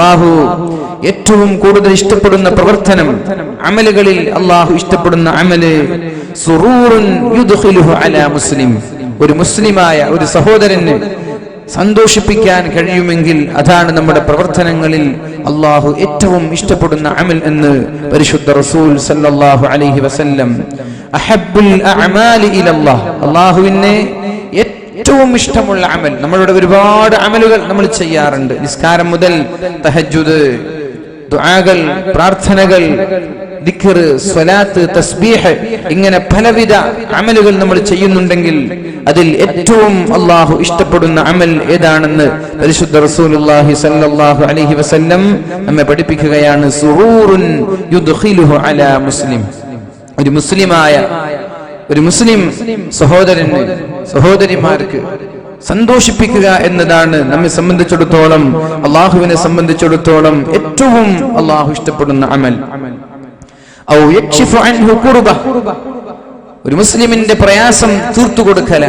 അള്ളാഹു ഏറ്റവും കൂടുതൽ ഇഷ്ടപ്പെടുന്ന പ്രവർത്തനം അമലുകളിൽ അള്ളാഹു ഇഷ്ടപ്പെടുന്ന അമൽ മുസ്ലിം. ഒരു മുസ്ലിമായ ഒരു സഹോദരന് സന്തോഷിപ്പിക്കാൻ കഴിയുമെങ്കിൽ അതാണ് നമ്മുടെ പ്രവർത്തനങ്ങളിൽ അള്ളാഹു ഏറ്റവും ഇഷ്ടപ്പെടുന്ന അമൽ എന്ന് പരിശുദ്ധ റസൂൽ സല്ലല്ലാഹു അലൈഹി വസല്ലം. അഹബ്ബുൽ അഅമാലി ഇലല്ലാഹ്. അള്ളാഹുവിനെ ഏറ്റവും ഇഷ്ടമുള്ള അമൽ. നമ്മളുടെ ഒരുപാട് അമലുകൾ നമ്മൾ ചെയ്യാറുണ്ട്. നിസ്കാരം മുതൽ തഹജുദ് ദുആകൾ പ്രാർത്ഥനകൾ സ്വലാത്ത് തസ്ബീഹ് ഇങ്ങനെ പലവിധ അമലുകൾ നമ്മൾ ചെയ്യുന്നുണ്ടെങ്കിൽ അതിൽ ഏറ്റവും അള്ളാഹു ഇഷ്ടപ്പെടുന്ന അമൽ ഏതാണെന്ന് പരിശുദ്ധ റസൂലുള്ളാഹി സല്ലല്ലാഹു അലൈഹി വസല്ലം നമ്മെ പഠിപ്പിക്കുകയാണ്. യുദ്ഖിലുഹു അലാ മുസ്ലിം. ഒരു മുസ്ലിമായ ഒരു മുസ്ലിം സഹോദരന് സഹോദരിമാർക്ക് സന്തോഷിപ്പിക്കുക എന്നതാണ് നമ്മെ സംബന്ധിച്ചിടത്തോളം അള്ളാഹുവിനെ സംബന്ധിച്ചിടത്തോളം ഏറ്റവും അള്ളാഹു ഇഷ്ടപ്പെടുന്ന അമൽ. ഒരു മുസ്ലിമിന്റെ പ്രയാസം തീർത്തു കൊടുക്കല.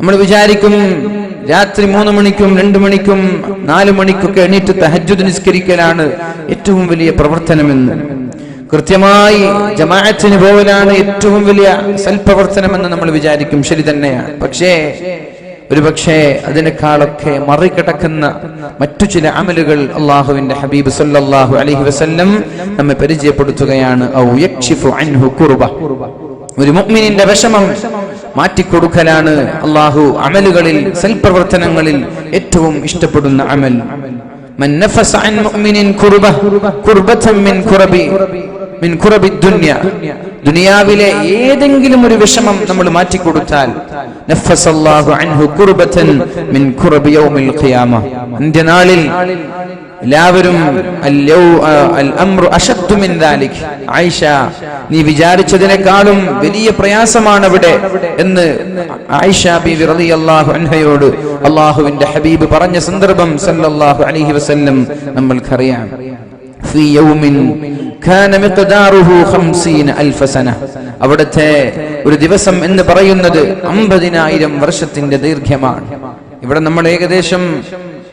നമ്മൾ വിചാരിക്കും രാത്രി മൂന്ന് മണിക്കും രണ്ടു മണിക്കും നാലു മണിക്കൊക്കെ എണീറ്റ് തഹജ്ജുദ് നിസ്കരിക്കലാണ് ഏറ്റവും വലിയ പ്രവർത്തനമെന്ന്. കൃത്യമായി ജമാഅത്തിന് പോകലാണ് ഏറ്റവും വലിയ സൽപ്രവർത്തനമെന്ന് നമ്മൾ വിചാരിക്കും. ശരി തന്നെയാണ്. പക്ഷേ ഒരു പക്ഷേ അതിനേക്കാളൊക്കെ മറികടക്കുന്ന മറ്റു ചില അമലുകൾ അള്ളാഹുവിന്റെ ഹബീബ് സല്ലല്ലാഹു അലൈഹി വസല്ലം നമ്മെ പരിചയപ്പെടുത്തുകയാണ്. ഒരു മുഅ്മിനിന്റെ വിഷമം മാറ്റിക്കൊടുക്കലാണ് അള്ളാഹു അമലുകളിൽ സൽപ്രവർത്തനങ്ങളിൽ ഏറ്റവും ഇഷ്ടപ്പെടുന്ന അമൽ. മിൻകുറബി ദുന്യ. ദുനിയാവിലെ ഏതെങ്കിലും ഒരു വിഷമം നമ്മൾ മാറ്റി കൊടുത്താൽ നഫസല്ലാഹു അൻഹു കുർബതൻ മിൻ ഖുർബി യൗമിൽ മാറ്റിക്കൊടുത്താൽ അന്ത്യനാളിൽ എല്ലാവരും ആയിഷ നീ വിചാരിച്ചതിനേക്കാളും വലിയ പ്രയാസമാണ് അവിടെ എന്ന് ആയിഷ ബിബി റളിയല്ലാഹു അൻഹയോട് അള്ളാഹുവിന്റെ ഹബീബ് പറഞ്ഞ സന്ദർഭം സല്ലല്ലാഹു അലൈഹി വസല്ലം നമ്മൾക്കറിയാം. അവിടുത്തെ ഒരു ദിവസം എന്ന് പറയുന്നത് അമ്പതിനായിരം വർഷത്തിന്റെ ദീർഘ്യമാണ്. ഇവിടെ നമ്മൾ ഏകദേശം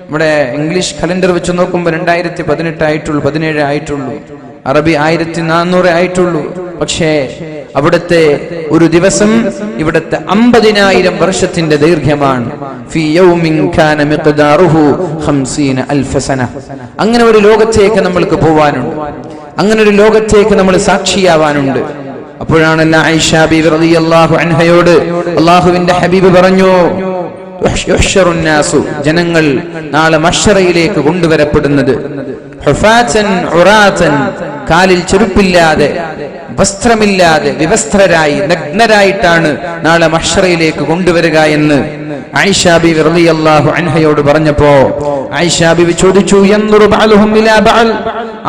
നമ്മുടെ ഇംഗ്ലീഷ് കലണ്ടർ വെച്ച് നോക്കുമ്പോൾ രണ്ടായിരത്തി പതിനെട്ടായിട്ടുള്ളൂ പതിനേഴ് ആയിട്ടുള്ളൂ. അറബി ആയിരത്തി നാനൂറ് ആയിട്ടുള്ളൂ. പക്ഷേ അവിടുത്തെ ഒരു ദിവസം ഇവിടുത്തെ അമ്പതിനായിരം വർഷത്തിന്റെ ദീർഘ്യമാണ്. അങ്ങനെ ഒരു ലോകത്തേക്ക് നമ്മൾക്ക് പോവാനുണ്ട്. അങ്ങനെ ഒരു ലോകത്തേക്ക് നമ്മൾ സാക്ഷിയാവാനുണ്ട്. അപ്പോഴാണല്ല ഐഷ റളിയല്ലാഹു അൻഹയോട് അള്ളാഹുവിന്റെ ഹബീബ് പറഞ്ഞു ജനങ്ങൾ നാളെ മഷറയിലേക്ക് കൊണ്ടുവരപ്പെടുന്നത്. കാലിൽ ചെരുപ്പില്ലാതെ വസ്ത്രമില്ലാതെ വിവസ്ത്രരായി നഗ്നരായിട്ടാണ് നാളെ മഷറയിലേക്ക് കൊണ്ടുവരിക എന്ന് ആയിഷ ബീവി റളിയല്ലാഹു അൻഹയോട് പറഞ്ഞപ്പോ ആയിഷ ബീവി ചോദിച്ചു എന്തൊരു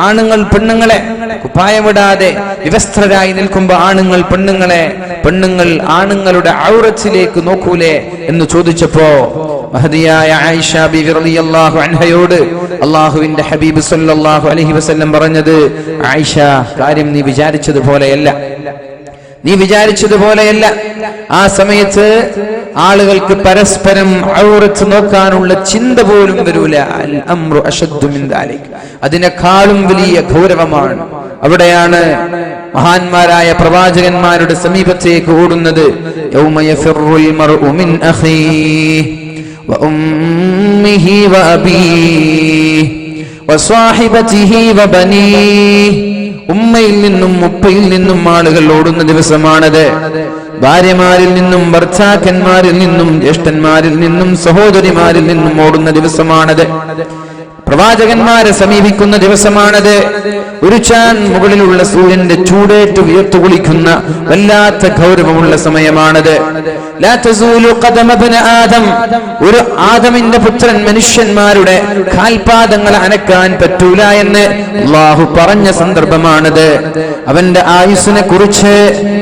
ആണുങ്ങൾ പെണ്ണുങ്ങളെ. കുപ്പായമിടാതെ വിവസ്ത്രരായി നിൽക്കുമ്പോ ആണുങ്ങൾ പെണ്ണുങ്ങളെ പെണ്ണുങ്ങൾ ആണുങ്ങളുടെ ഔറത്തിലേക്ക് നോക്കൂലേ? എന്ന് ചോദിച്ചപ്പോ മഹദിയായ ആയിഷ ബീവി റളിയല്ലാഹു അൻഹയോട് അള്ളാഹുവിന്റെ ഹബീബ് സല്ലല്ലാഹു അലൈഹി വസല്ലം പറഞ്ഞത് ആയിഷ കാര്യം നീ വിചാരിച്ചതുപോലെയല്ല. നീ വിചാരിച്ചതുപോലെയല്ല. ആ സമയത്ത് ആളുകൾക്ക് പരസ്പരം ഔറത്ത് നോക്കാനുള്ള ചിന്ത പോലും വരൂല. അതിനേക്കാളും വലിയ ഗൗരവമാണ് അവിടെയാണ് മഹാന്മാരായ പ്രവാചകന്മാരുടെ സമീപത്തേക്ക് ഓടുന്നത്. യൗമ യഫിറുൽ മർഉ മിൻ അഖീഹി വഉമ്മിഹി وأبيه وصاحبته وبنيه. ഉമ്മയിൽ നിന്നും ഉപ്പയിൽ നിന്നും ആളുകൾ ഓടുന്ന ദിവസമാണത്. ഭാര്യമാരിൽ നിന്നും ഭർത്താക്കന്മാരിൽ നിന്നും ജ്യേഷ്ഠന്മാരിൽ നിന്നും സഹോദരിമാരിൽ നിന്നും ഓടുന്ന ദിവസമാണത്. പ്രവാചകന്മാരെ സമീപിക്കുന്ന ദിവസമാണത്. ഒരു ചാൻ മുകളിലുള്ള സൂര്യന്റെ ചൂടേറ്റ് വിയർത്തു കുളിക്കുന്ന വല്ലാത്ത ഗൗരവമുള്ള സമയമാണത്. ആദം. ഒരു ആദമിന്റെ പുത്രൻ മനുഷ്യന്മാരുടെ കാൽപാദങ്ങൾ അനക്കാൻ പറ്റൂല എന്ന് അള്ളാഹു പറഞ്ഞ സന്ദർഭമാണത്. അവന്റെ ആയുസ്സിനെ കുറിച്ച്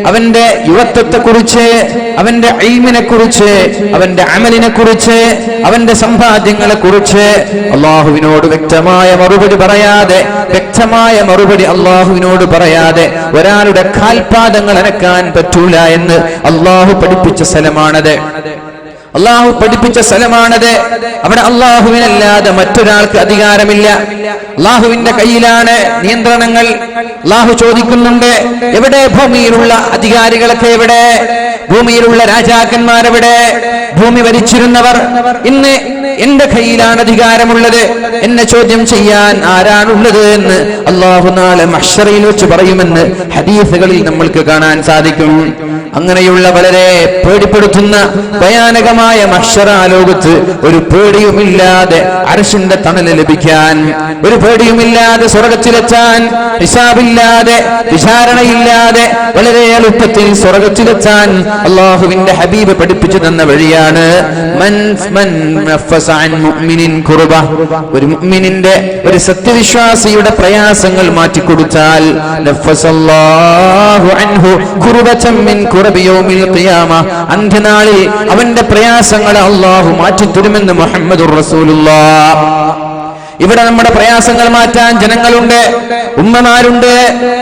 അവന്റെ യുവത്വത്തെ കുറിച്ച് അവന്റെ ഐമിനെ കുറിച്ച് അവന്റെ അമലിനെ കുറിച്ച് അവന്റെ സമ്പാദ്യങ്ങളെ കുറിച്ച് അള്ളാഹുവിനോട് വ്യക്തമായ മറുപടി പറയാതെ വ്യക്തമായ മറുപടി അള്ളാഹുവിനോട് പറയാതെ ഒരാളുടെ കാൽപാദങ്ങൾ അനക്കാൻ പറ്റൂല എന്ന് അള്ളാഹു പഠിപ്പിച്ച സ്ഥലമാണത്. അള്ളാഹു പഠിപ്പിച്ച സ്ഥലമാണത്. അവിടെ അള്ളാഹുവിനല്ലാതെ മറ്റൊരാൾക്ക് അധികാരമില്ല. അള്ളാഹുവിന്റെ കയ്യിലാണ് നിയന്ത്രണങ്ങൾ. അള്ളാഹു ചോദിക്കുന്നുണ്ട് എവിടെ ഭൂമിയിലുള്ള അധികാരികളൊക്കെ എവിടെ? ഭൂമിയിലുള്ള രാജാക്കന്മാരെവിടെ? ഭൂമി ഭരിച്ചിരുന്നവർ ഇന്ന് എന്റെ കയ്യിലാണ് അധികാരമുള്ളത്. എന്നെ ചോദ്യം ചെയ്യാൻ ആരാണുള്ളത് എന്ന് അള്ളാഹു നാളെ മഷറയിൽ വെച്ച് പറയുമെന്ന് ഹദീസുകളിൽ നമ്മൾക്ക് കാണാൻ സാധിക്കും. അങ്ങനെയുള്ള വളരെ പേടിപ്പെടുത്തുന്ന ഭയാനകമായ മഷറ ലോകത്ത് ഒരു പേടിയുമില്ലാതെ അരശിന്റെ തണൽ ലഭിക്കാൻ ഒരു പേടിയുമില്ലാതെ സ്വർഗത്തിലെത്താൻ ഹിസാബില്ലാതെ വിചാരണയില്ലാതെ വളരെ എളുപ്പത്തിൽ സ്വർഗത്തിലെത്താൻ അള്ളാഹുവിന്റെ ഹബീബ് പഠിപ്പിച്ചു തന്ന വഴിയാണ് മൻ മൻ ഒരു മുഅ്മിനിന്റെ ഒരു സത്യവിശ്വാസിയുടെ പ്രയാസങ്ങൾ മാറ്റിക്കൊടുത്താൽ അന്ത്യനാളിൽ അവന്റെ പ്രയാസങ്ങൾ അള്ളാഹു മാറ്റിത്തരുമെന്ന് മുഹമ്മദ് റസൂലുള്ളാഹ് ഇവിടെ നമ്മുടെ പ്രയാസങ്ങൾ മാറ്റാൻ ജനങ്ങളുണ്ട് ഉമ്മമാരുണ്ട്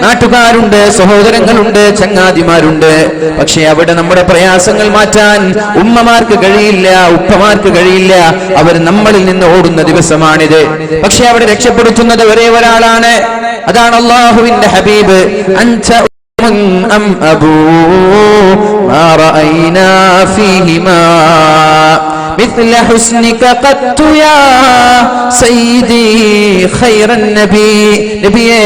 നാട്ടുകാരുണ്ട് സഹോദരങ്ങളുണ്ട് ചങ്ങാതിമാരുണ്ട് പക്ഷെ അവിടെ നമ്മുടെ പ്രയാസങ്ങൾ മാറ്റാൻ ഉമ്മമാർക്ക് കഴിയില്ല ഉപ്പമാർക്ക് കഴിയില്ല അവർ നമ്മളിൽ നിന്ന് ഓടുന്ന ദിവസമാണിത് പക്ഷെ അവിടെ രക്ഷപ്പെടുത്തുന്നത് ഒരേ ഒരാളാണ് അതാണ് അള്ളാഹുവിന്റെ ഹബീബ് അൻച أم أبو ما رأينا فيهما مثل حسنك قد يا سيدي خير النبي നബിയേ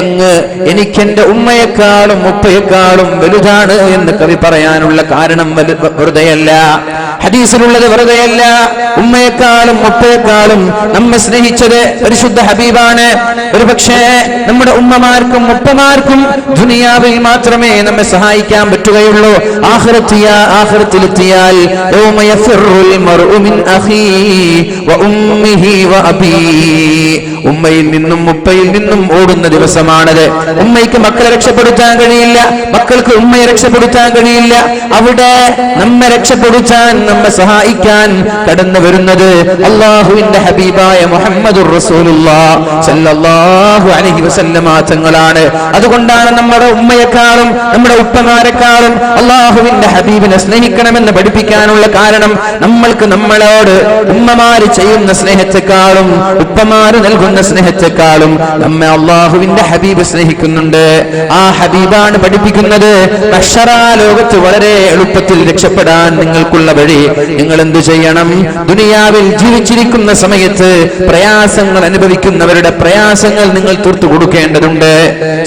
അങ്ങ് എനിക്ക് എന്റെ ഉമ്മയെക്കാളും ഉപ്പയെക്കാളും വലുതാണ് എന്ന് കവി പറയാനുള്ള കാരണം വലു- വെറുതെയല്ല ഹദീസിലുള്ളത് വെറുതെയല്ല ഉമ്മയെക്കാളും ഉപ്പയെക്കാളും നമ്മെ സ്നേഹിച്ചത് പരിശുദ്ധ ഹബീബാണ് ഒരു പക്ഷേ നമ്മുടെ ഉമ്മമാർക്കും ഉപ്പമാർക്കും ദുനിയാവിൽ മാത്രമേ നമ്മെ സഹായിക്കാൻ പറ്റുകയുള്ളൂ ആഖിറത്തിയ ആഖിറത്തിലെത്തിയാൽ അഖീ വ ഉമ്മിഹി വ അബീ ഉമ്മയിൽ നിന്നും ഉപ്പയിൽ നിന്നും ഓടുന്ന ദിവസമാണത്. ഉമ്മയ്ക്ക് മക്കളെ രക്ഷപ്പെടുത്താൻ കഴിയില്ല. മക്കൾക്ക് ഉമ്മയെ രക്ഷപ്പെടുത്താൻ കഴിയില്ല. അവിടെ നമ്മെ രക്ഷപ്പെടുത്താൻ നമ്മെ സഹായിക്കാൻ കടന്നു വരുന്നത് അള്ളാഹുവിന്റെ ഹബീബായ മുഹമ്മദുർ സല്ലല്ലാഹു അലൈഹി വസല്ലമ തങ്ങളാണ്. അതുകൊണ്ടാണ് നമ്മുടെ ഉമ്മയെക്കാളും നമ്മുടെ ഉപ്പമാരെക്കാളും അള്ളാഹുവിന്റെ ഹബീബിനെ സ്നേഹിക്കണമെന്ന് പഠിപ്പിക്കാനുള്ള കാരണം നമ്മൾക്ക് നമ്മളോട് ഉമ്മമാര് ചെയ്യുന്ന സ്നേഹത്തെക്കാളും ഉപ്പമാര് നൽകുന്ന സ്നേഹത്തെക്കാളും നമ്മെ അള്ളാഹുവിന്റെ ഹബീബ് സ്നേഹിക്കുന്നുണ്ട്. ആ ഹബീബാണ് പഠിപ്പിക്കുന്നത്. ലോകത്ത് വളരെ എളുപ്പത്തിൽ രക്ഷപ്പെടാൻ നിങ്ങൾക്കുള്ള വഴി. നിങ്ങൾ എന്തു ചെയ്യണം? ദുനിയാവിൽ ജീവിച്ചിരിക്കുന്ന സമയത്ത് പ്രയാസങ്ങൾ അനുഭവിക്കുന്നവരുടെ പ്രയാസങ്ങൾ നിങ്ങൾ തീർത്തു കൊടുക്കേണ്ടതുണ്ട്.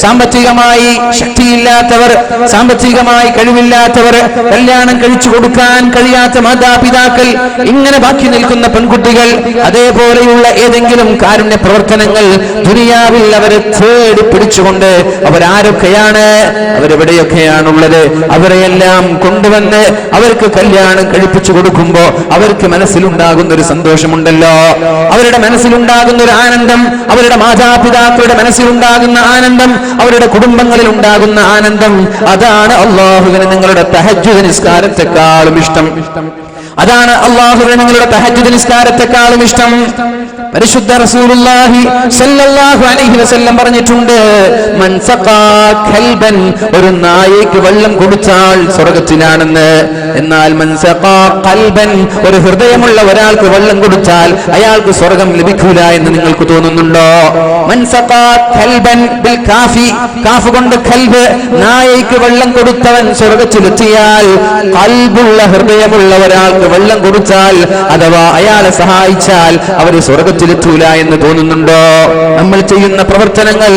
സാമ്പത്തികമായി ശക്തിയില്ലാത്തവർ സാമ്പത്തികമായി കഴിവില്ലാത്തവർ കല്യാണം കഴിച്ചു കൊടുക്കാൻ കഴിയാത്ത മാതാപിതാക്കൾ ഇങ്ങനെ ബാക്കി നിൽക്കുന്ന പെൺകുട്ടികൾ അതേപോലെയുള്ള ഏതെങ്കിലും കാരുണ്യ പ്രവർത്തനങ്ങൾ ദുനിയാവിൽ അവരെ തേടി പിടിച്ചുകൊണ്ട് അവരാരൊക്കെയാണ് അവരെവിടെയൊക്കെയാണുള്ളത് അവരെയെല്ലാം കൊണ്ടുവന്ന് അവർക്ക് കല്യാണം കഴിപ്പിച്ചു കൊടുക്കുമ്പോ അവർക്ക് മനസ്സിലുണ്ടാകുന്ന ഒരു സന്തോഷമുണ്ടല്ലോ. അവരുടെ മനസ്സിലുണ്ടാകുന്ന ഒരു ആനന്ദം അവരുടെ മാതാപിതാക്കളുടെ മനസ്സിലുണ്ടാകുന്ന ആനന്ദം അവരുടെ കുടുംബങ്ങളിൽ ഉണ്ടാകുന്ന ആനന്ദം അതാണ് അള്ളാഹുവിന് നിങ്ങളുടെ തഹജ്ജു നിസ്കാരത്തെക്കാളും ഇഷ്ടം ഇഷ്ടം. അതാണ് അള്ളാഹു നിങ്ങളുടെ തഹജ് നിസ്കാരത്തെക്കാളും ഇഷ്ടം. പരിശുദ്ധ റസൂലുള്ളാഹി സല്ലല്ലാഹു അലൈഹി വസല്ലം പറഞ്ഞിട്ടുണ്ട് മൻ സഖാ കൽബൻ ഒരു നായയ്ക്ക് വെള്ളം കുടിച്ചാൽ സ്വർഗത്തിലാണെന്ന് എന്നാൽ മൻ സഖാ കൽബൻ ഒരു ഹൃദയമുള്ള ഒരാൾക്ക് വെള്ളം കൊടുത്താൽ അയാൾക്ക് സ്വർഗം ലഭിക്കൂല എന്ന് നിങ്ങൾക്ക് തോന്നുന്നുണ്ടോ? മൻ സഖാ കൽബൻ ബിൽ കാഫി കാഫ് കൊണ്ട് ഖൽബ് നായയ്ക്ക് വെള്ളം കൊടുത്തവൻ സ്വർഗത്തിലെത്തിയാൽ കൽബുള്ള ഹൃദയമുള്ള ഒരാൾക്ക് വെള്ളം കൊടുത്താൽ അഥവാ അയാളെ സഹായിച്ചാൽ അവർ സ്വർഗത്തിലെത്തൂല എന്ന് തോന്നുന്നുണ്ടോ? നമ്മൾ ചെയ്യുന്ന പ്രവർത്തനങ്ങൾ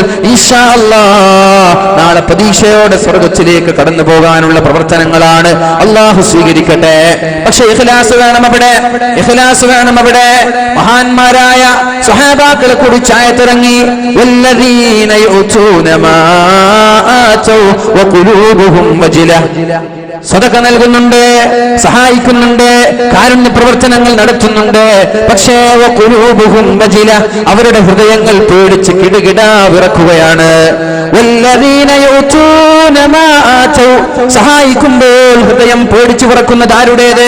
നാളെ പ്രതീക്ഷയോടെ സ്വർഗത്തിലേക്ക് കടന്നു പോകാനുള്ള പ്രവർത്തനങ്ങളാണ്. അള്ളാഹു സ്വീകരിക്കട്ടെ. പക്ഷെ ഇഖലാസ് വേണം അവിടെ. ഇഖലാസ് വേണം അവിടെ. മഹാന്മാരായ സ്വഹാബാക്കളെ കുറിച്ച് ആയത്തിറങ്ങി വല്ലദീന യുഅ്തൂന സ്വതക്ക നൽകുന്നുണ്ട് സഹായിക്കുന്നുണ്ട് കാരുണ്യ പ്രവർത്തനങ്ങൾ നടത്തുന്നുണ്ട്. പക്ഷേ അവരുടെ ഹൃദയങ്ങൾ പേടിച്ച് കിടുകിടാ വിറക്കുകയാണ്. സഹായിക്കുമ്പോൾ ഹൃദയം പേടിച്ചു പറക്കുന്നത് ആരുടേത്?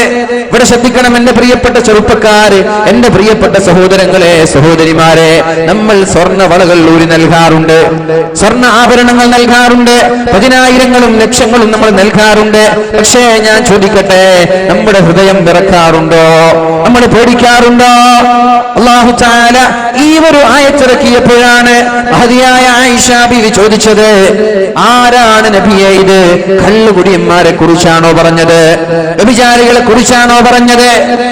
ഇവിടെ ശ്രദ്ധിക്കണം എന്റെ പ്രിയപ്പെട്ട ചെറുപ്പക്കാര് എന്റെ പ്രിയപ്പെട്ട സഹോദരങ്ങളെ സഹോദരിമാരെ നമ്മൾ സ്വർണ വളകൾ ഊരി നൽകാറുണ്ട്. സ്വർണ ആഭരണങ്ങൾ നൽകാറുണ്ട്. പതിനായിരങ്ങളും ലക്ഷങ്ങളും നമ്മൾ നൽകാറുണ്ട്. പക്ഷേ ഞാൻ ചോദിക്കട്ടെ നമ്മുടെ ഹൃദയം വിറക്കാറുണ്ടോ? നമ്മൾ പേടിക്കാറുണ്ടോ? അള്ളാഹു ചാല ഈ ഒരു ആയത്തിറക്കിയപ്പോഴാണ് മഹതിയായ ആയിഷാബിവി ചോദിച്ചത് ആരാണ് നബിയെ ഇത് കള്ളുകുടിയന്മാരെ കുറിച്ചാണോ പറഞ്ഞത്? വ്യഭിചാരികളെ കുറിച്ചാണോ പറഞ്ഞത്?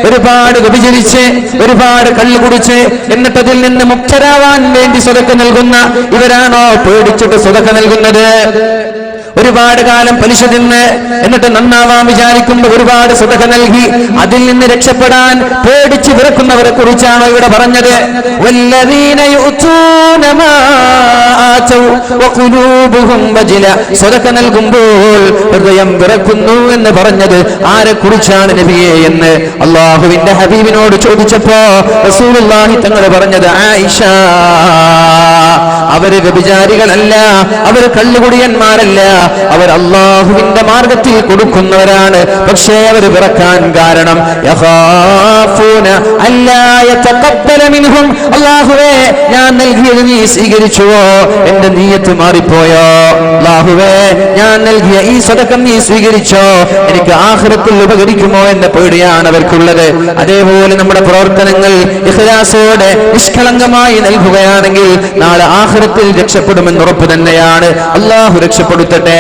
ഒരുപാട് വ്യഭിചരിച്ച് ഒരുപാട് കള്ളു കുടിച്ച് എന്നിട്ട് അതിൽ നിന്ന് മുക്തരാവാൻ വേണ്ടി സ്വതക്ക നൽകുന്ന ഇവരാണോ പേടിച്ചിട്ട് സ്വതക്ക നൽകുന്നത്? ഒരുപാട് കാലം പലിശ തിന്ന് എന്നിട്ട് നന്നാവാൻ വിചാരിക്കുമ്പോൾ ഒരുപാട് സുതക നൽകി. അതിൽ നിന്ന് രക്ഷപ്പെടാൻ പേടിച്ച് വിറക്കുന്നവരെ കുറിച്ചാണ് ഇവിടെ പറഞ്ഞത്. വല്ലദീന യുഅ്തൂന മാ ആതൗ വഖുലൂബുഹും വജില. സ്വതക നൽകുമ്പോൾ ഹൃദയം വിറക്കുന്നു എന്ന് പറഞ്ഞത് ആരെ കുറിച്ചാണ് നബിയെ എന്ന് അള്ളാഹുവിന്റെ ഹബീബിനോട് ചോദിച്ചപ്പോ റസൂലുള്ളാഹി തങ്ങൾ പറഞ്ഞത് ആയിഷ അവർ വ്യഭിചാരികളല്ല അവർ കള്ളുകുടിയന്മാരല്ല അവർ അള്ളാഹുവിന്റെ മാർഗത്തിൽ കൊടുക്കുന്നവരാണ്. പക്ഷേ അവർ പിറക്കാൻ കാരണം അല്ലാഹുവേ ഞാൻ നൽകിയത് നീ സ്വീകരിച്ചുവോ? എന്റെ നീയത്ത് മാറിപ്പോയോ? അല്ലാഹുവേ ഞാൻ നൽകിയ ഈ സതക്കം നീ സ്വീകരിച്ചോ? എനിക്ക് ആഹ്ലത്തിൽ ഉപകരിക്കുമോ എന്ന പേടിയാണ് അവർക്കുള്ളത്. അതേപോലെ നമ്മുടെ പ്രവർത്തനങ്ങൾ ഇഖ്ലാസോടെ നിഷ്കളങ്കമായി നൽകുകയാണെങ്കിൽ നാളെ ആഖിറത്തിൽ രക്ഷപ്പെടുമെന്ന് ഉറപ്പ് തന്നെയാണ്. അള്ളാഹു രക്ഷപ്പെടുത്തട്ടെ.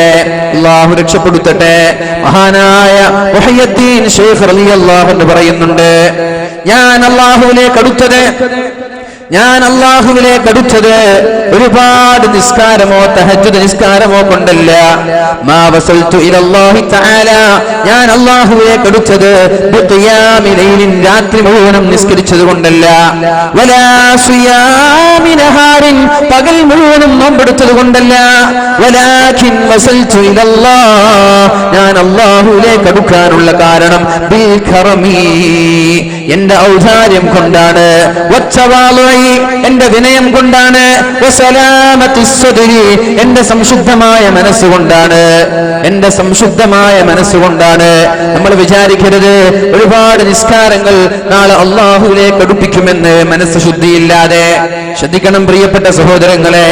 അള്ളാഹു രക്ഷപ്പെടുത്തട്ടെ. മഹാനായ മുഹയ്യദ്ദീൻ ഷെയ്ഖ് അള്ളാഹു എന്ന് പറയുന്നുണ്ട് ഞാൻ അള്ളാഹുവിലേക്ക് അടുത്തത് ഞാൻ അള്ളാഹുവിലേക്ക് അടുത്തത് ഒരുപാട് നിസ്കാരമോ തഹജ്ജുദ് നിസ്കാരമോ കൊണ്ടല്ല. മാ വസൽതു ഇലല്ലാഹി തആല. ഞാൻ അള്ളാഹുവിലേക്ക് കടുത്തത് ബിഖിയാമി ലൈലിൻ രാത്രി മുഴുവനും നിസ്കരിച്ചത് കൊണ്ടല്ല. വലാ സിയാമി നഹാരിൻ പകൽ മുഴുവനും നോമ്പെടുത്തത് കൊണ്ടല്ല. വലാകിൻ വസൽതു ഇലല്ലാഹ് ഞാൻ അള്ളാഹുവിലേക്ക് അടുക്കാനുള്ള കാരണം ബിൽ ഖറമി എന്റെ ഔദാര്യം കൊണ്ടാണ്. എന്റെ വിനയം കൊണ്ടാണ്. എന്റെ സംശുദ്ധമായ മനസ്സുകൊണ്ടാണ് എന്റെ സംശുദ്ധമായ മനസ്സുകൊണ്ടാണ് നമ്മൾ വിചാരിക്കരുത്. ഒരുപാട് നിസ്കാരങ്ങൾ നാളെ അള്ളാഹുവിലേക്ക് അടുപ്പിക്കുമെന്ന് മനസ്സ് ശുദ്ധിയില്ലാതെ. ശ്രദ്ധിക്കണം പ്രിയപ്പെട്ട സഹോദരങ്ങളെ.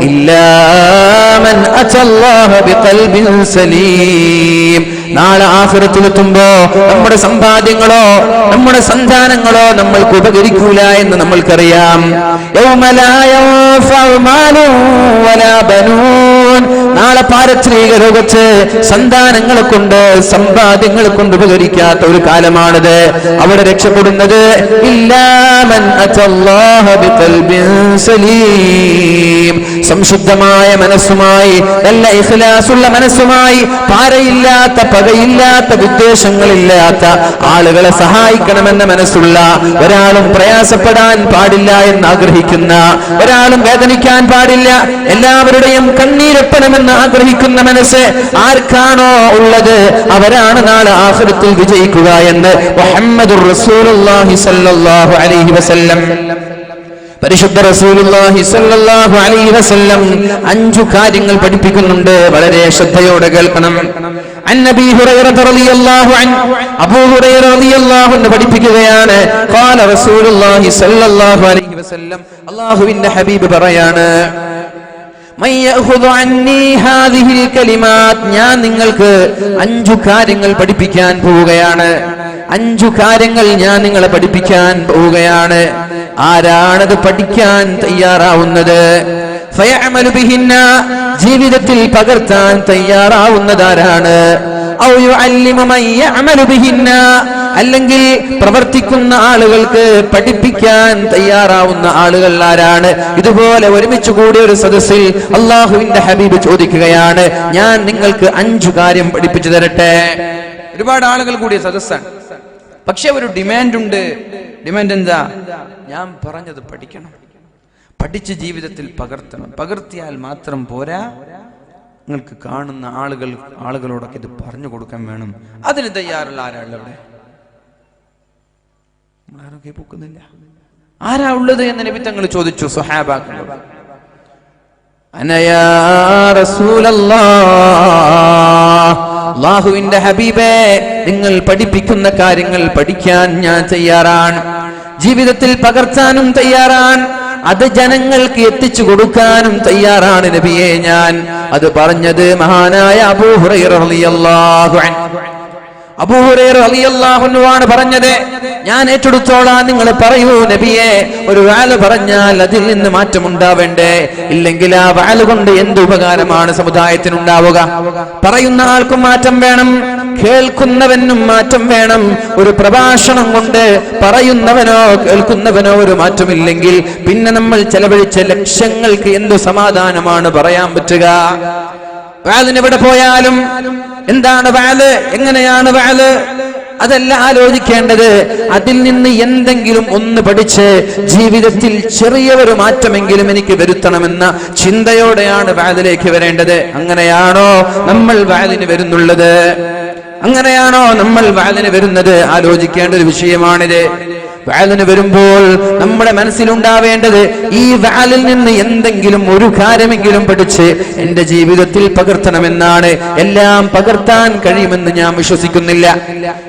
ഇല്ലാ ബിഖൽബിൻ സലീം. നാളെ ആഹ്റത്തിലെത്തുമ്പോ നമ്മുടെ സമ്പാദ്യങ്ങളോ നമ്മുടെ സന്താനങ്ങളോ നമ്മൾക്ക് ഉപകരിക്കൂല എന്ന് നമ്മൾക്കറിയാം. നാളെ പാരത്രീക ലോകത്ത് സന്താനങ്ങളെ കൊണ്ട് സമ്പാദ്യങ്ങളെ കൊണ്ട് ഉപകരിക്കാത്ത ഒരു കാലമാണിത്. അവിടെ രക്ഷപ്പെടുന്നത് ഇല്ലാമൻ സലീം. സംശുദ്ധമായ മനസ്സുമായി നല്ല ഇഖ്ലാസുള്ള മനസ്സുമായി പാരയില്ലാത്ത പകയില്ലാത്ത വിദ്വേഷങ്ങളില്ലാത്ത ആളുകളെ സഹായിക്കണമെന്ന മനസ്സുള്ള ഒരാളും പ്രയാസപ്പെടാൻ പാടില്ല എന്ന് ആഗ്രഹിക്കുന്ന ഒരാളും വേദനിക്കാൻ പാടില്ല എല്ലാവരുടെയും കണ്ണീരൊപ്പണമെന്ന് ആഗ്രഹിക്കുന്ന മനസ്സ് ആർക്കാണോ ഉള്ളത്? അവരാണ് നാളെ ആഹൃത്തിൽ വിജയിക്കുക എന്ന് മുഹമ്മദ് റസൂലുള്ളാഹി അലഹി അലൈഹി വസല്ലം പരിശുദ്ധ വസല്ലം അഞ്ചു കാര്യങ്ങൾ പഠിപ്പിക്കുന്നുണ്ട്. വളരെ ശ്രദ്ധയോടെ കേൾക്കണം. പഠിപ്പിക്കുകയാണ്. അള്ളാഹുവിന്റെ ഹബീബ് പറയാണ് ഞാൻ നിങ്ങൾക്ക് അഞ്ചു കാര്യങ്ങൾ പഠിപ്പിക്കാൻ പോവുകയാണ്. അഞ്ചു കാര്യങ്ങൾ ഞാൻ നിങ്ങളെ പഠിപ്പിക്കാൻ പോവുകയാണ്. ആരാണത് പഠിക്കാൻ തയ്യാറാവുന്നത്? ജീവിതത്തിൽ പകർത്താൻ തയ്യാറാവുന്നതാരാണ്? അല്ലെങ്കിൽ പ്രവർത്തിക്കുന്ന ആളുകൾക്ക് പഠിപ്പിക്കാൻ തയ്യാറാവുന്ന ആളുകൾ ആരാണ്? ഇതുപോലെ ഒരുമിച്ച് കൂടിയ ഒരു സദസ്സിൽ അള്ളാഹുവിന്റെ ഹബീബ് ചോദിക്കുകയാണ്. ഞാൻ നിങ്ങൾക്ക് അഞ്ചു കാര്യം പഠിപ്പിച്ചു തരട്ടെ. ഒരുപാട് ആളുകൾ കൂടിയ സദസ്സാണ്. പക്ഷെ ഒരു ഡിമാൻഡ് ഉണ്ട് ഡിമാൻഡ് എന്താ? ഞാൻ പറഞ്ഞത് പഠിക്കണം. പഠിച്ച് ജീവിതത്തിൽ പകർത്തണം. പകർത്തിയാൽ മാത്രം പോരാ. നിങ്ങൾക്ക് കാണുന്ന ആളുകൾ ആളുകളോടൊക്കെ ഇത് പറഞ്ഞു കൊടുക്കാൻ വേണം. അതിന് തയ്യാറുള്ള അവിടെ? നമ്മളാരും കൈ പൊക്കുന്നില്ല. ആരാ ഉള്ളത് എന്ന് നബി തങ്ങൾ ചോദിച്ചു സുഹാബാക്കളോട് അനയാ അള്ളാഹുവിന്റെ ഹബീബേ നിങ്ങൾ പഠിപ്പിക്കുന്ന കാര്യങ്ങൾ പഠിക്കാൻ ഞാൻ തയ്യാറാണ്. ജീവിതത്തിൽ പകർത്താനും തയ്യാറാണ്. അത് ജനങ്ങൾക്ക് എത്തിച്ചു കൊടുക്കാനും തയ്യാറാണ് നബിയെ ഞാൻ. അത് പറഞ്ഞത് മഹാനായ അബൂഹുറൈറ റളിയല്ലാഹു അൻഹു അബൂഹുറാണ് പറഞ്ഞത്. ഞാൻ ഏറ്റെടുത്തോളാം നിങ്ങൾ പറയൂ നബിയെ. ഒരു വാൽ പറഞ്ഞാൽ അതിൽ നിന്ന് മാറ്റമുണ്ടാവേണ്ടേ? ഇല്ലെങ്കിൽ ആ വാൽ കൊണ്ട് എന്ത് ഉപകാരമാണ് സമുദായത്തിനുണ്ടാവുക? പറയുന്ന ആൾക്കും മാറ്റം വേണം കേൾക്കുന്നവനും മാറ്റം വേണം. ഒരു പ്രഭാഷണം കൊണ്ട് പറയുന്നവനോ കേൾക്കുന്നവനോ ഒരു മാറ്റമില്ലെങ്കിൽ പിന്നെ നമ്മൾ ചെലവഴിച്ച ലക്ഷ്യങ്ങൾക്ക് എന്തു സമാധാനമാണ് പറയാൻ പറ്റുക? വാലിന് എവിടെ പോയാലും എന്താണ് വാൽ എങ്ങനെയാണ് വാൽ അതല്ല ആലോചിക്കേണ്ടത്. അതിൽ നിന്ന് എന്തെങ്കിലും ഒന്ന് പഠിച്ച് ജീവിതത്തിൽ ചെറിയ ഒരു മാറ്റമെങ്കിലും എനിക്ക് വരുത്തണമെന്ന ചിന്തയോടെയാണ് വാലിലേക്ക് വരേണ്ടത്. അങ്ങനെയാണോ നമ്മൾ വാലിന് വരുന്നുള്ളത്? അങ്ങനെയാണോ നമ്മൾ വാലിന് വരുന്നത്? ആലോചിക്കേണ്ട ഒരു വിഷയമാണിത്. വാലിന് വരുമ്പോൾ നമ്മുടെ മനസ്സിലുണ്ടാവേണ്ടത് ഈ വാലിൽ നിന്ന് എന്തെങ്കിലും ഒരു കാര്യമെങ്കിലും പഠിച്ച് എന്റെ ജീവിതത്തിൽ പകർത്തണമെന്നാണ്. എല്ലാം പകർത്താൻ കഴിയുമെന്ന് ഞാൻ വിശ്വസിക്കുന്നില്ല.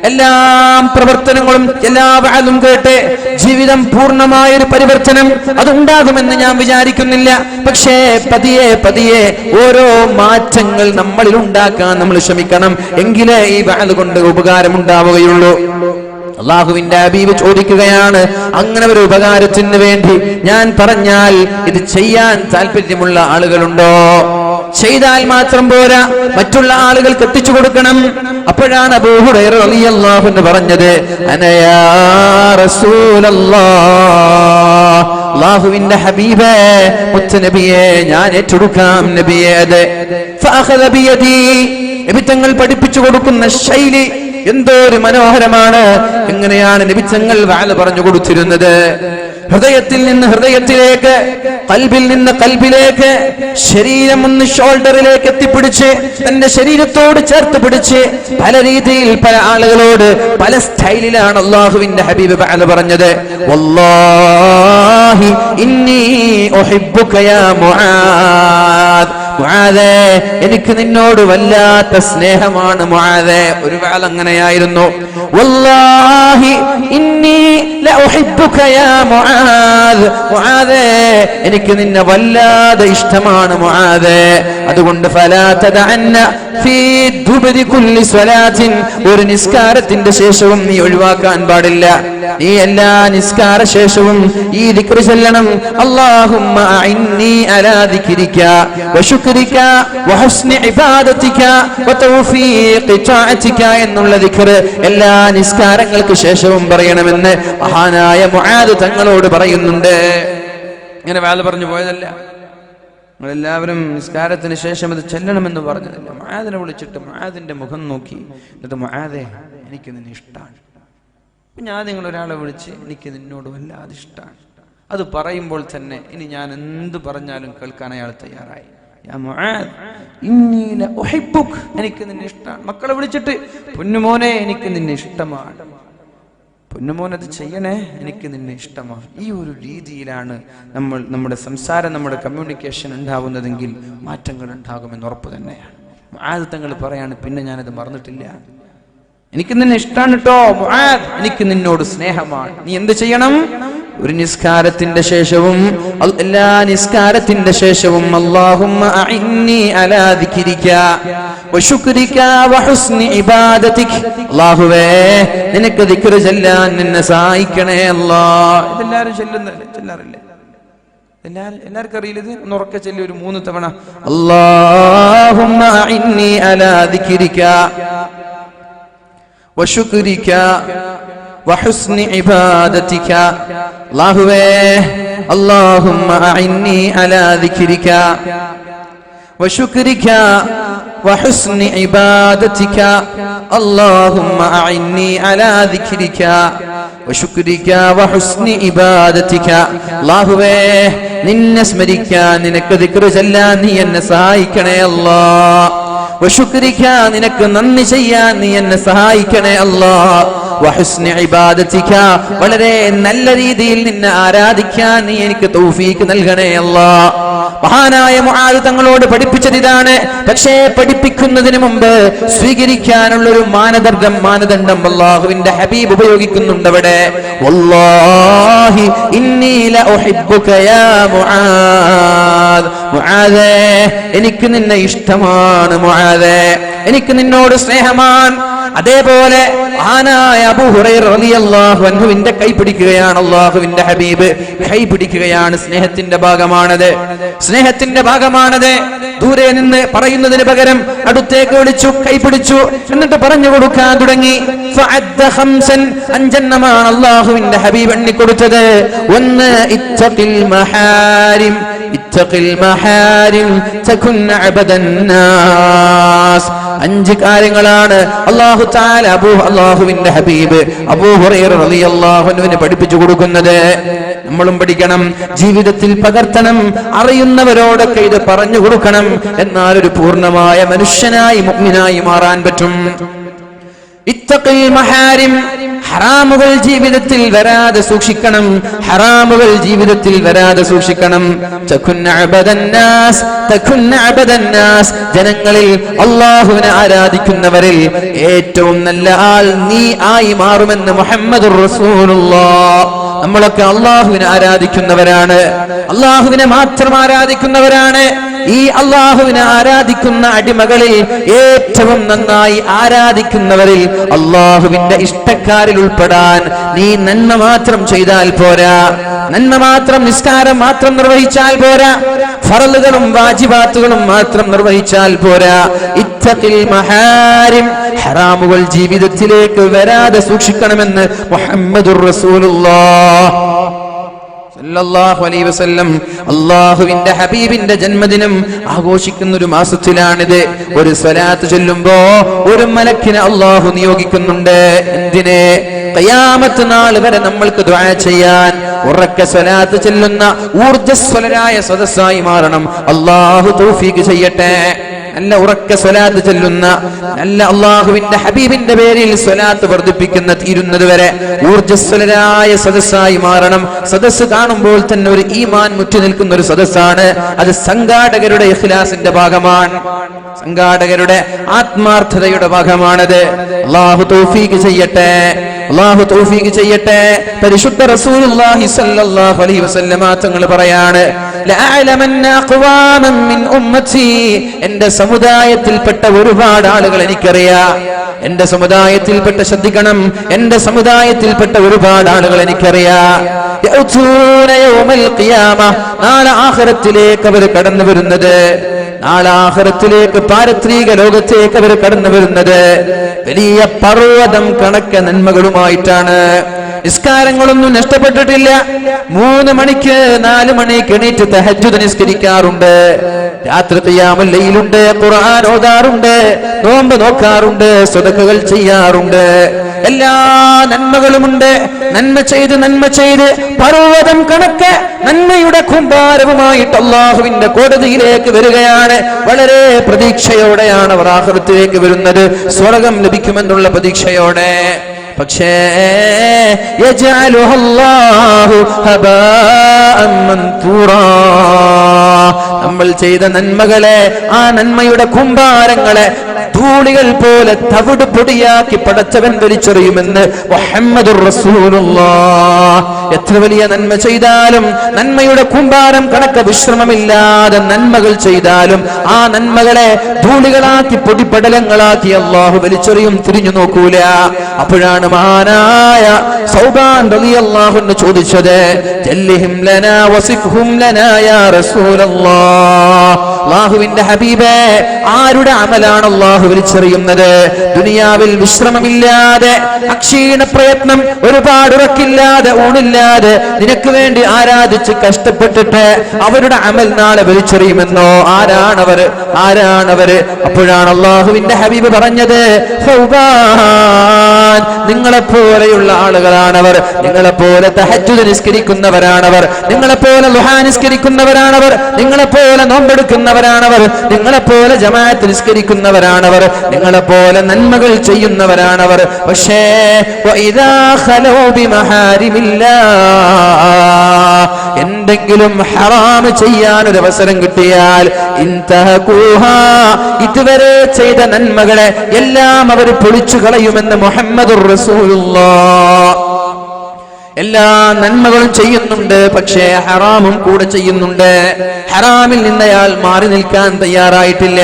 എല്ലാം പ്രവർത്തനങ്ങളും എല്ലാ വാലും കേട്ട് ജീവിതം പൂർണമായ ഒരു പരിവർത്തനം അതുണ്ടാകുമെന്ന് ഞാൻ വിചാരിക്കുന്നില്ല. പക്ഷേ പതിയെ പതിയെ ഓരോ മാറ്റങ്ങൾ നമ്മളിൽ ഉണ്ടാക്കാൻ നമ്മൾ ശ്രമിക്കണം. എങ്കിലേ ഈ വാൽ കൊണ്ട് ഉപകാരം ഉണ്ടാവുകയുള്ളൂ അള്ളാഹുവിന്റെ അബീബ് ചോദിക്കുകയാണ് അങ്ങനെ ഒരു ഉപകാരത്തിന് വേണ്ടി ഞാൻ പറഞ്ഞാൽ ഇത് ചെയ്യാൻ താല്പര്യമുള്ള ആളുകളുണ്ടോ? ചെയ്താൽ മാത്രം പോരാ മറ്റുള്ള ആളുകൾ എത്തിച്ചു കൊടുക്കണം. അപ്പോഴാണ് അബൂഹുറൈറിയല്ലാഹു എന്ന് പറഞ്ഞത് അള്ളാഹുവിന്റെ ഹബീബേ മുത്തനബിയെ ഞാൻ ഏറ്റെടുക്കാം നബിയെ അതെ. നബി തങ്ങൾ പഠിപ്പിച്ചു കൊടുക്കുന്ന ശൈലി എന്തോ ഒരു മനോഹരമാണ്. എങ്ങനെയാണ് നബിച്ചങ്ങൾ വാൽ പറഞ്ഞു കൊടുത്തിരുന്നത്? ഹൃദയത്തിൽ നിന്ന് ഹൃദയത്തിലേക്ക് കൽബിൽ നിന്ന് കൽബിലേക്ക് ശരീരം ഒന്ന് ഷോൾഡറിലേക്ക് എത്തിപ്പിടിച്ച് തന്റെ ശരീരത്തോട് ചേർത്ത് പിടിച്ച് പല രീതിയിൽ പല ആളുകളോട് പല സ്റ്റൈലിലാണ് അള്ളാഹുവിന്റെ ഹബീബ് ബാല പറഞ്ഞത്. വല്ലാഹി ഇന്നി ഒഹിബുക്കയാ യാ മുആദ്. മുആദേ എനിക്ക് നിന്നോട് വല്ലാത്ത സ്നേഹമാണ് മുആദേ. ഒരു വേള അങ്ങനെയായിരുന്നു. വല്ലാഹി ഇന്നി ലഉഹിബ്ബുക യാ മുആദ്. മുആദേ എനിക്ക് നിന്നെ വല്ലാതെ ഇഷ്ടമാണ് മുആദേ. അതുകൊണ്ട് ഫലാ തദഅന്ന ഫീ ദുബരി കുല്ലി സ്വലാത്തിൻ. ഒരു നിസ്കാരത്തിന്റെ ശേഷവും നീ ഒഴിവാക്കാൻ പാടില്ല. നീ എല്ലാ നിസ്കാര ശേഷവും ഈ ദിക്ർ ചൊല്ലണം. അല്ലാഹുമ്മ അഇന്നി അലാ ദിക്രിക വശുക്രിക وحسن ഇബാദതിക വതൗഫീഖി തഅതിക എന്നുള്ള ذكر എല്ലാ നിസ്കാരങ്ങൾക്ക് ശേഷവും പറയണമെന്ന് മഹാനായ മുആദ് തങ്ങളോട് പറയുന്നുണ്ട്. ഇങ്ങനെ വേല പറഞ്ഞു പോയതല്ല. നിങ്ങളെല്ലാവരും നിസ്കാരത്തിന് ശേഷം അത് ചെല്ലണമെന്ന് പറഞ്ഞതല്ല. മഹാദിനെ വിളിച്ചിട്ട് മഹാദിന്റെ മുഖം നോക്കി. എന്നിട്ട് മഹാദേ എനിക്ക് നിന്നെ ഇഷ്ടമാണ് ഞാൻ നിങ്ങൾ ഒരാളെ വിളിച്ച് എനിക്ക് നിന്നോട് വല്ലാതെ ഇഷ്ടമാണ് അത് പറയുമ്പോൾ തന്നെ ഇനി ഞാൻ എന്ത് പറഞ്ഞാലും കേൾക്കാൻ അയാൾ തയ്യാറായി. എനിക്ക് നിന്നെ ഇഷ്ടമാണ് മക്കളെ വിളിച്ചിട്ട് പൊന്നുമോനെ എനിക്ക് നിന്നെ ഇഷ്ടമാണ്. പൊന്നുമോൻ അത് ചെയ്യണേ എനിക്ക് നിന്നെ ഇഷ്ടമാണ്. ഈ ഒരു രീതിയിലാണ് നമ്മൾ നമ്മുടെ സംസാരം നമ്മുടെ കമ്മ്യൂണിക്കേഷൻ ഉണ്ടാവുന്നതെങ്കിൽ മാറ്റങ്ങൾ ഉണ്ടാകുമെന്ന് ഉറപ്പ് തന്നെയാണ്. ആദ്യത്തങ്ങൾ പറയാണ് പിന്നെ ഞാനത് മറന്നിട്ടില്ല. എനിക്ക് നിന്നെ ഇഷ്ടമാണ് കേട്ടോ എനിക്ക് നിന്നോട് സ്നേഹമാണ്. നീ എന്ത് ചെയ്യണം? ഒരു നിസ്കാരത്തിന്റെ ശേഷവും എല്ലാ നിസ്കാരത്തിന്റെ ശേഷവും അല്ലാഹുമ്മ അഇന്നി അലാ ദിക്രിക വശുക്രിക വഹുസ്നി ഇബാദതിക്. അല്ലാഹുവേ നിനക്ക് ദിക്ർ ചെല്ലാൻ എന്നെ സഹായിക്കണേ അല്ലാ. ഇതെല്ലാരും ചെല്ലുന്നില്ല ചെല്ലാറില്ലേ? എല്ലാവരും എല്ലാവർക്കും അറിയില്ല ഇത്? ഉറക്കെ ചെല്ലി ഒരു മൂന്ന് തവണ. അല്ലാഹുമ്മ അഇന്നി അലാ ദിക്രിക വശുക്രിക وحسن عبادتك الله اللهم أعني على ذكرك وشكرك وحسن عبادتك اللهم أعني على ذكرك وشكرك وحسن عبادتك الله നിന്നെ സ്മരിക്കാൻ നിനക്ക് ദിക്ർ ചെല്ലാൻ നീ എന്നെ സഹായിക്കണേ അല്ലാ വശുക്രിക്ക നിനക്ക് നന്ദി ചെയ്യാൻ നീ എന്നെ സഹായിക്കണേ അല്ലാ. വളരെ നല്ല രീതിയിൽ നിന്നെ ആരാധിക്കാൻ നീ എനിക്ക് തൗഫീക്ക് നൽകണേ അല്ലാ. മഹാനായ മുആദ് തങ്ങളോട് പഠിപ്പിച്ചത് ഇതാണ് പക്ഷേ പഠിപ്പിക്കുന്നതിന് മുമ്പ് സ്വീകരിക്കാനുള്ള ഒരു മാനദണ്ഡം മാനദണ്ഡം അള്ളാഹുവിന്റെ ഹബീബ് ഉപയോഗിക്കുന്നുണ്ട് അവിടെ. വല്ലാഹി ഇന്നി ലഉഹിബ്ബുക യാ മുആദ്. മുആദേ എനിക്ക് നിന്നെ ഇഷ്ടമാണ് മുആദേ. എനിക്ക് നിന്നോട് സ്നേഹമാണ്. അതേപോലെ ആനായ അബൂ ഹുറൈറ റളിയല്ലാഹു അൻഹുവിന്റെ കൈ പിടിക്കുകയാണ് അള്ളാഹുവിന്റെ ഹബീബ്. കൈ പിടിക്കുകയാണ് സ്നേഹത്തിന്റെ ഭാഗമാണത്. സ്നേഹത്തിന്റെ ഭാഗമാണത്. ദൂരെ നിന്ന് പറയുന്നതിന് പകരം അടുത്തേക്ക് വിളിച്ചു കൈ പിടിച്ചു. എന്നിട്ട് പറഞ്ഞു കൊടുക്കാൻ തുടങ്ങി. അഞ്ചെണ്ണമാണ് അള്ളാഹുവിന്റെ ഹബീബ് എണ്ണിക്കൊടുത്തത്. ഒന്ന് ഇത്തഖിൽ മഹാരിം. ഇത്തഖിൽ മഹാരിം തകുൻ അബദന്നാസ് അഞ്ച് കാര്യങ്ങളാണ് അള്ളാഹു താല അബൂ അള്ളാഹുവിന്റെ ഹബീബ് അബൂ ഹുറൈറ റളിയല്ലാഹു അൻഹു പഠിപ്പിച്ചു കൊടുക്കുന്നത്. നമ്മളും പഠിക്കണം ജീവിതത്തിൽ പകർത്തണം അറിയുന്നവരോടൊക്കെ ഇത് പറഞ്ഞു കൊടുക്കണം. എന്നാൽ ഒരു പൂർണമായ മനുഷ്യനായി മുഗ്മിനായി മാറാൻ പറ്റും. ഇത്തഖിൽ മഹാരിം ഹറാമുകൾ ജീവിതത്തിൽ വരാതെ സൂക്ഷിക്കണം. ഹറാമുകൾ ജീവിതത്തിൽ വരാതെ സൂക്ഷിക്കണം. ജനങ്ങളിൽ അള്ളാഹുവിനെ ആരാധിക്കുന്നവരിൽ ഏറ്റവും നല്ല ആൾ നീ ആയി മാറുമെന്ന് മുഹമ്മദ് നമ്മളൊക്കെ അള്ളാഹുവിനെ ആരാധിക്കുന്നവരാണ്. അള്ളാഹുവിനെ മാത്രം ആരാധിക്കുന്നവരാണ്. ഈ അള്ളാഹുവിനെ ആരാധിക്കുന്ന അടിമകളിൽ ഏറ്റവും നന്നായി ആരാധിക്കുന്നവരിൽ അള്ളാഹുവിന്റെ ഇഷ്ടക്കാരിൽ ഉൾപ്പെടാൻ നീ നന്മ മാത്രം ചെയ്താൽ പോരാ. നന്മ മാത്രം നിസ്കാരം മാത്രം നിർവഹിച്ചാൽ പോരാ. ഫറലുകളും വാജിബാത്തുകളും മാത്രം നിർവഹിച്ചാൽ പോരാ. ഇത്തത്തിൽ മഹാരിം ഹറാമുകൾ ജീവിതത്തിലേക്ക് വരാതെ സൂക്ഷിക്കണമെന്ന് മുഹമ്മദുർ റസൂലുള്ളാഹ് സല്ലല്ലാഹു അലൈഹി വസല്ലം അള്ളാഹുവിന്റെ ഹബീബിന്റെ ജന്മദിനം ആഘോഷിക്കുന്ന ഒരു മാസത്തിലാണിത്. ഒരു സ്വലാത്ത് ചൊല്ലുമ്പോ ഒരു മലക്കിനെ അള്ളാഹു നിയോഗിക്കുന്നുണ്ട്. എന്തിനെ? ഖിയാമത്ത് നാൾ വരെ നമ്മൾക്ക് ദുആ ചെയ്യാൻ ഉറക്ക സ്വലാത്ത് ചെല്ലുന്ന ഊർജസ്വലരായ സദസ്സായി മാറണം. അള്ളാഹു തൗഫീഖ് ചെയ്യട്ടെ. നല്ല ഉറക്ക സ്വലാത്ത് ചെല്ലുന്ന നല്ല അള്ളാഹുവിന്റെ ഹബീബിന്റെ പേരിൽ സ്വലാത്ത് വർദ്ധിപ്പിക്കുന്ന തീരുന്നത് വരെ ഊർജസ്വലരായ സദസ്സായി മാറണം. സദസ്സ് കാണുമ്പോൾ തന്നെ ഒരു ഈമാൻ മുറ്റി നിൽക്കുന്ന ഒരു സദസ്സാണ്. അത് സംഘാടകരുടെ ഇഖ്ലാസിന്റെ ഭാഗമാണ്. സംഘാടകരുടെ ആത്മാർത്ഥതയുടെ ഭാഗമാണത്. അള്ളാഹു തൗഫീഖ് ചെയ്യട്ടെ. അള്ളാഹു തൗഫീഖ് ചെയ്യട്ടെ. പരിശുദ്ധ റസൂലുള്ളാഹി അലൈഹി വസല്ലമ തങ്ങൾ പറയാണ് ലഅലമന്ന മിൻ ഉമ്മത്തി. സമുദായത്തിൽപ്പെട്ട ഒരുപാട് ആളുകൾ എനിക്കറിയാം. എന്റെ സമുദായത്തിൽപ്പെട്ട ശ്രദ്ധിക്കണം. എന്റെ സമുദായത്തിൽപ്പെട്ട ഒരുപാട് ആളുകൾ എനിക്കറിയാം. നാളെ ആഖിറത്തിലേക്ക് അവർ കടന്നു വരുന്നത്. നാളെ ആഖിറത്തിലേക്ക് പാരത്രിക ലോകത്തേക്ക് അവർ കടന്നു വരുന്നത്. വലിയ പർവതം കണക്ക നന്മകളുമായിട്ടാണ്. നിസ്കാരങ്ങളൊന്നും നഷ്ടപ്പെട്ടിട്ടില്ല. മൂന്ന് മണിക്ക് നാല് മണിക്ക് എണീറ്റ് തഹജ്ജുദ് നിസ്കരിക്കാറുണ്ട്. രാത്രി തെയ്യാമല്ലയിലുണ്ട് ഖുർആൻ ഓതാറുണ്ട് നോമ്പ് നോക്കാറുണ്ട് സ്വതക്കുകൾ ചെയ്യാറുണ്ട്. എല്ലാ നന്മകളുമുണ്ട്. നന്മ ചെയ്ത് നന്മ ചെയ്ത് പർവതം കണക്ക് നന്മയുടെ കുമ്പാരവുമായിട്ട് അള്ളാഹുവിന്റെ കോടതിയിലേക്ക് വരികയാണ്. വളരെ പ്രതീക്ഷയോടെയാണ് അവർ ആഹൃത്തിലേക്ക് വരുന്നത്. സ്വർഗം ലഭിക്കുമെന്നുള്ള പ്രതീക്ഷയോടെ. പക്ഷേ നമ്മൾ ചെയ്ത നന്മകളെ ആ നന്മയുടെ കുമ്പാരങ്ങളെ ധൂളികൾ പോലെ തവിട് പൊടിയാക്കി പടച്ചവൻ വലിച്ചെറിയുമെന്ന് മുഹമ്മദുർ റസൂലുള്ളാഹ് എത്ര വലിയ നന്മ ചെയ്താലും നന്മയുടെ കൂമ്പാരം കണക്ക വിശ്രമമില്ലാതെ നന്മകൾ ചെയ്താലും ആ നന്മകളെ ധൂളികളാക്കി പൊടിപ്പടലങ്ങളാക്കി അള്ളാഹു വലിച്ചെറിയും തിരിഞ്ഞു നോക്കൂല. അപ്പോഴാണ് മഹാനായ സൗബാൻ റളിയല്ലാഹു അൻഹു ചോദിച്ചത് അള്ളാഹുവിന്റെ ഹബീബേ ആരുടെ അമലാണ് അള്ളാഹു വലിച്ചെറിയുന്നത്? ദുനിയാവിൽ വിശ്രമമില്ലാതെ അക്ഷീണ പ്രയത്നം ഒരുപാട് ഉറക്കില്ലാതെ ഊണില്ലാതെ നിനക്ക് വേണ്ടി ആരാധിച്ച് കഷ്ടപ്പെട്ടിട്ട് അവരുടെ അമൽ നാളെ വലിച്ചെറിയുമെന്നോ? ആരാണവർ ആരാണവര്? അപ്പോഴാണ് അള്ളാഹുവിന്റെ ഹബീബ് പറഞ്ഞത് നിങ്ങളെ പോലെയുള്ള ആളുകളാണവർ. നിങ്ങളെപ്പോലെ തഹജ്ജുദ് നിസ്കരിക്കുന്നവരാണവർ. നിങ്ങളെപ്പോലെ ലുഹാ നിസ്കരിക്കുന്നവരാണവർ. നിങ്ങളെപ്പോലെ നോമ്പെടുക്കുന്നവരാണവർ. നിങ്ങളെ നിങ്ങളെപ്പോലെ ജമാഅത്ത് നിസ്കരിക്കുന്നവരാണവർ. നിങ്ങളെ നിങ്ങളെപ്പോലെ നന്മകൾ ചെയ്യുന്നവരാണവർ. പക്ഷേ ബിമഹാരിമില്ലാ എന്തെങ്കിലും ഹറാമ് ചെയ്യാൻ ഒരു അവസരം കിട്ടിയാൽ ഇതുവരെ ചെയ്ത നന്മകളെ എല്ലാം അവർ പൊളിച്ചു കളയുമെന്ന് മുഹമ്മദ് എല്ലാ നന്മകളും ചെയ്യുന്നുണ്ട് പക്ഷേ ഹറാമും കൂടെ ചെയ്യുന്നുണ്ട്. ഹറാമിൽ നിന്നയാൾ മാറി നിൽക്കാൻ തയ്യാറായിട്ടില്ല.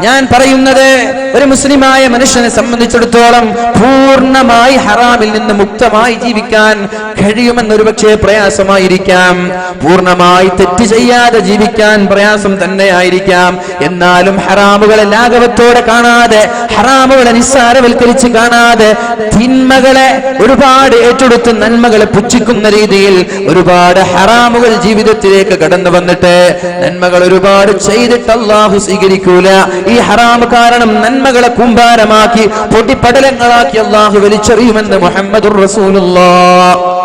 ഞാൻ പറയുന്നത് ഒരു മുസ്ലിമായ മനുഷ്യനെ സംബന്ധിച്ചിടത്തോളം പൂർണമായി ഹറാമിൽ നിന്ന് മുക്തമായി ജീവിക്കാൻ കഴിയുമെന്നൊരു പക്ഷേ പ്രയാസമായിരിക്കാം. പൂർണമായി തെറ്റ് ചെയ്യാതെ ജീവിക്കാൻ പ്രയാസം തന്നെയായിരിക്കാം. എന്നാലും ഹറാമുകളെ ലാഘവത്തോടെ കാണാതെ ഹറാമുകളെ നിസ്സാരവൽക്കരിച്ച് കാണാതെ തിന്മകളെ ഒരുപാട് ഏറ്റെടുത്ത് നന്മകളെ പുച്ഛിക്കുന്ന രീതിയിൽ ഒരുപാട് ഹറാമുകൾ ജീവിതത്തിലേക്ക് കടന്നു വന്നിട്ട് നന്മകൾ ഒരുപാട് ചെയ്തിട്ട് അള്ളാഹു സ്വീകരിക്കൂല. ഈ ഹറാം കാരണം നന്മകളെ കുമ്പാരമാക്കി പൊട്ടിപ്പടലങ്ങളാക്കി അള്ളാഹു വലിച്ചെറിയുമെന്ന് മുഹമ്മദുർ റസൂലുള്ളാഹ്